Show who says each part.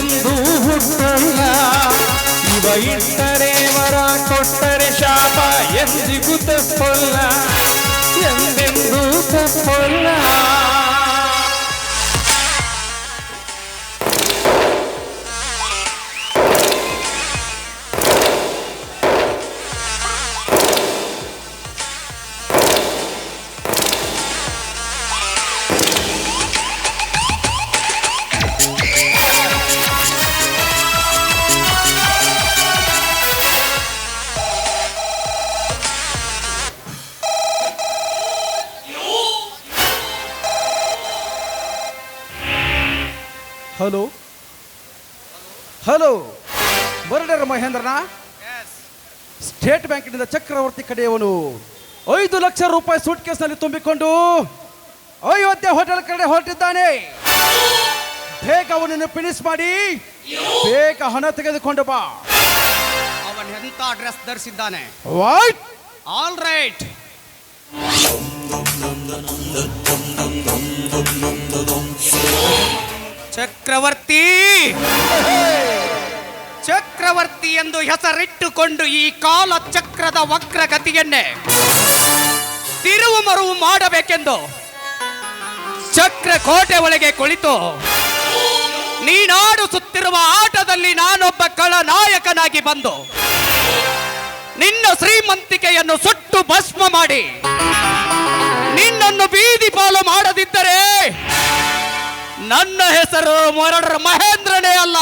Speaker 1: ಎಂದೆಂದೂ ಹುಟ್ಟಲ್ಲ. ಇವ ಇಟ್ಟರೆ ವರ ಕೊಟ್ಟರೆ ಶಾಪ ಎಂದಿಗೂ ತಪ್ಪಲ್ಲ
Speaker 2: ಹಲೋ? ಹಲೋ? ಮರ್ಡರ್ ಮಹೇಂದ್ರನ? ಸ್ಟೇಟ್ ಬ್ಯಾಂಕಿನಿಂದ ಚಕ್ರವರ್ತಿ ಕಡೆಯವನು. ಐದು ಲಕ್ಷ ರೂಪಾಯಿ ಸೂಟ್ ಕೇಸ್ನಲ್ಲಿ ತುಂಬಿಕೊಂಡು ಅಯೋಧ್ಯೆ ಹೋಟೆಲ್ ಕಡೆ ಹೊರಟಿದ್ದಾನೆ. ಬೇಗ ಅವನನ್ನು ಫಿನಿಶ್ ಮಾಡಿ ಬೇಗ ಹಣ ತೆಗೆದುಕೊಂಡು ಬಾ.
Speaker 3: ಅವನ ಎಂತ ಡ್ರೆಸ್ ಧರಿಸಿದ್ದಾನೆ?
Speaker 2: What
Speaker 3: all right Chakravarthi. Chakravarthi ಎಂದು ಹೆಸರಿಟ್ಟುಕೊಂಡು ಈ ಕಾಲ ಚಕ್ರದ ವಕ್ರಗತಿಯನ್ನೇ ತಿರುವು ಮರುವು ಮಾಡಬೇಕೆಂದು ಚಕ್ರ ಕೋಟೆ ಒಳಗೆ ಕುಳಿತು ನೀನಾಡಿಸುತ್ತಿರುವ ಆಟದಲ್ಲಿ ನಾನೊಬ್ಬ ಕಳನಾಯಕನಾಗಿ ಬಂದು ನಿನ್ನ ಶ್ರೀಮಂತಿಕೆಯನ್ನು ಸುಟ್ಟು ಭಸ್ಮ ಮಾಡಿ ನಿನ್ನನ್ನು ಬೀದಿ ಪಾಲು ಮಾಡದಿದ್ದರೆ ನನ್ನ ಹೆಸರು ಮೊರಡರ ಮಹೇಂದ್ರನೇ ಅಲ್ಲ.